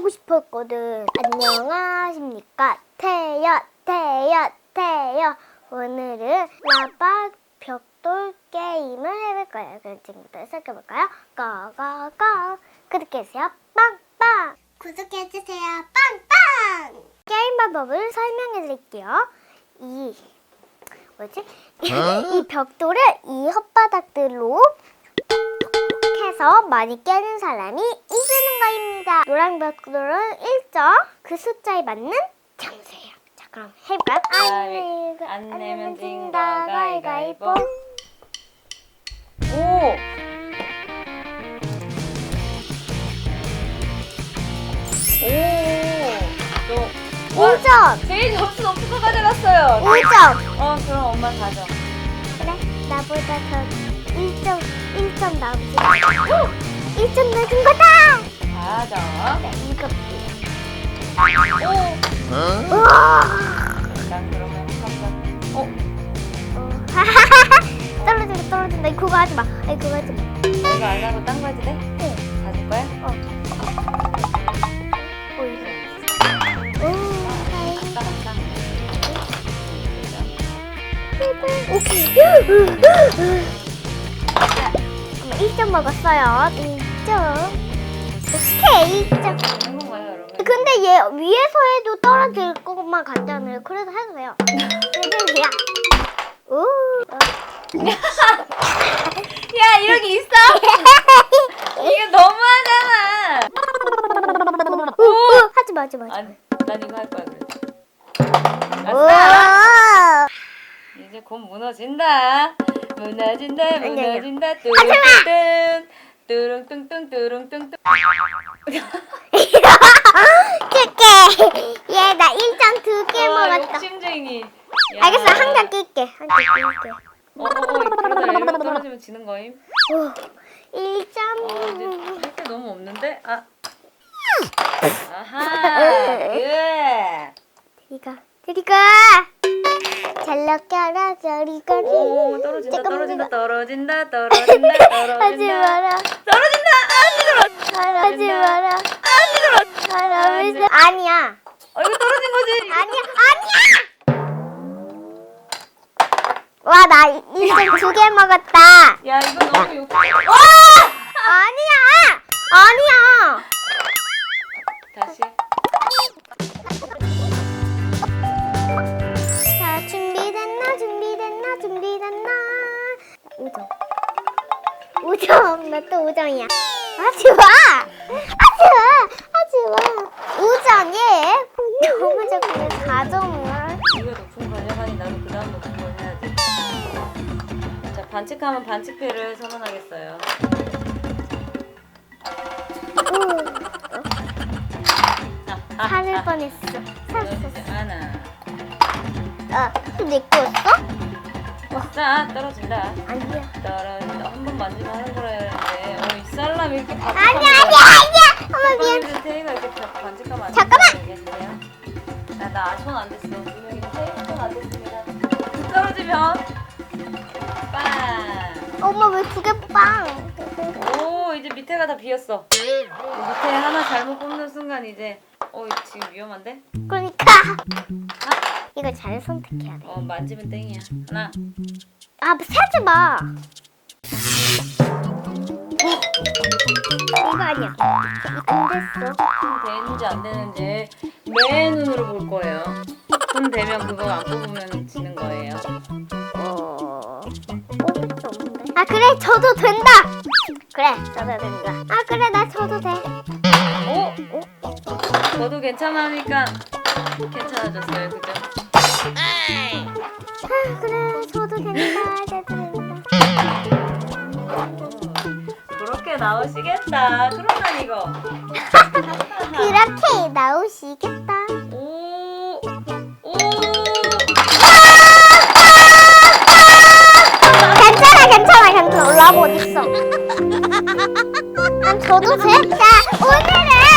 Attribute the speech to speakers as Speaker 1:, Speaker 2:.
Speaker 1: 해보고 싶었거든. 안녕하십니까. 태연, 태연, 태연. 오늘은 라바 벽돌 게임을 해볼 거예요. 그럼 지금부터 시작해볼까요? 고고고. 구독해주세요. 빵빵. 구독해주세요. 빵빵. 게임 방법을 설명해드릴게요. 이 뭐지? 이 벽돌을 이 혓바닥들로 해서 많이 깨는 사람이 이기는 거입니다. 노란 벽돌은 1점, 그 숫자에 맞는 점수예요. 자, 그럼 해볼까요?
Speaker 2: 가위- 안 내면 진다 가위가위보. 오! 오! 너, 와,
Speaker 1: 5점!
Speaker 2: 제일 점수 높은 거 가져갔어요.
Speaker 1: 5점!
Speaker 2: 어, 그럼 엄마 4점.
Speaker 1: 그래, 나보다 더 1점, 1점 나오지. 1점 낮은 거다!
Speaker 2: 4점.
Speaker 1: 네, 이거.
Speaker 2: 오! 난 그러면 3점. 어?
Speaker 1: 어. 떨어진다, 떨어진다. 그거 하지 마. 아니, 그거 하지 마.
Speaker 2: 이거 안 하고 딴 거 해도 돼?
Speaker 1: 네.
Speaker 2: 가질 거야?
Speaker 1: 어, 이거. 오.
Speaker 2: 아까 갔다.
Speaker 1: 오케이. 1점 먹었어요. 1점. 오케이, 1점.
Speaker 2: 하는 건가요, 여러분?
Speaker 1: 근데 얘 위에서 해도 떨어질 것만 같잖아요. 그래서 해도 돼요. 오.
Speaker 2: 야, 이렇게 있어? 이게 너무하잖아.
Speaker 1: 오. 하지 마, 하지 마. 하지
Speaker 2: 아니, 난 이거 할 거야,
Speaker 1: 마.
Speaker 2: 그래. 아싸!
Speaker 1: 오.
Speaker 2: 이제 곧 무너진다. 무너진다. 무너진다.
Speaker 1: 하지
Speaker 2: 뚜 릉 뚱뚱. 뚜릉뚱뚱, 뚜릉뚱뚱.
Speaker 1: 줄게. 얘나 1점 두개
Speaker 2: 와,
Speaker 1: 먹었다.
Speaker 2: 욕심쟁이. 야.
Speaker 1: 알겠어, 한 장 낄게. 한 장 낄게.
Speaker 2: 어, 어, 어, 그러다 이러고 떨어지면 지는 거임.
Speaker 1: 오.
Speaker 2: 어, 이제
Speaker 1: 1점.
Speaker 2: 할게 너무 없는데? 아. 아하. 예.
Speaker 1: 이거. 드리고. 잘 넣겨라, 저리가.
Speaker 2: 오, 떨어진다, 떨어진다, 떨어진다, 떨어진다, 떨어진다.
Speaker 1: 하지 마라.
Speaker 2: 떨어진다. 안
Speaker 1: 하지 마라. 하지 아니야.
Speaker 2: 어, 이거 떨어진 거지.
Speaker 1: 아니야. 아니야. 와, 나 이점 두개 먹었다.
Speaker 2: 야, 이거 너무 욕.
Speaker 1: 와! 아니야. 아니야. 5점. 5점. 나또 5점이야. 하지 마! 하지 마! 하지 마! 5점, 예! 너무 적으면 4점을.
Speaker 2: 이거 높은 거냐 하니 나도 그 다음 높은 걸 해야지. 자, 반칙하면 반칙패를 선언하겠어요.
Speaker 1: 오, 살을 뻔했어. 살았어.
Speaker 2: 않아.
Speaker 1: 아, 내 거였어?
Speaker 2: 자, 떨어진다.
Speaker 1: 아니야.
Speaker 2: 떨어진다. 한 번 만지면 하는 거라 했는데, 어, 이 쌀람 이렇게
Speaker 1: 아니야, 아니야, 아니야! 엄마 미안.
Speaker 2: 테이가 이렇게 자- 안
Speaker 1: 잠깐만!
Speaker 2: 나, 나손안 됐어. 분명히 테이가 손안 됐습니다. 떨어지면, 빵!
Speaker 1: 엄마 왜 두 개 빵?
Speaker 2: 오 이제 밑에가 다 비었어 밑에 하나 잘못 뽑는 순간 이제 어 이거 지금 위험한데?
Speaker 1: 그러니까. 이거 잘 선택해야 돼.
Speaker 2: 어 만지면 땡이야 하나
Speaker 1: 아, 세지 마. 이거 아니야. 안 됐어.
Speaker 2: 손 되는지 안 되는지 맨 눈으로 볼 거예요 손 되면 그거 안 뽑으면 지는 거예요
Speaker 1: 어. 뽑을 수 없는데. 아, 그래. 저도 된다. 그래. 저도 된다. 아, 그래. 나 저도 돼.
Speaker 2: 오! 저도 괜찮으니까 괜찮아졌어요 그죠?
Speaker 1: 아, 그래. 저도 된다. 저도 된다.
Speaker 2: 그렇게 나오시겠다 그러면 이거
Speaker 1: 그렇게 나오시겠다.
Speaker 2: 오! 오!
Speaker 1: 괜찮아, 괜찮아, 괜찮아. 라브 어딨어? 난 저도 돼. 자, 오늘은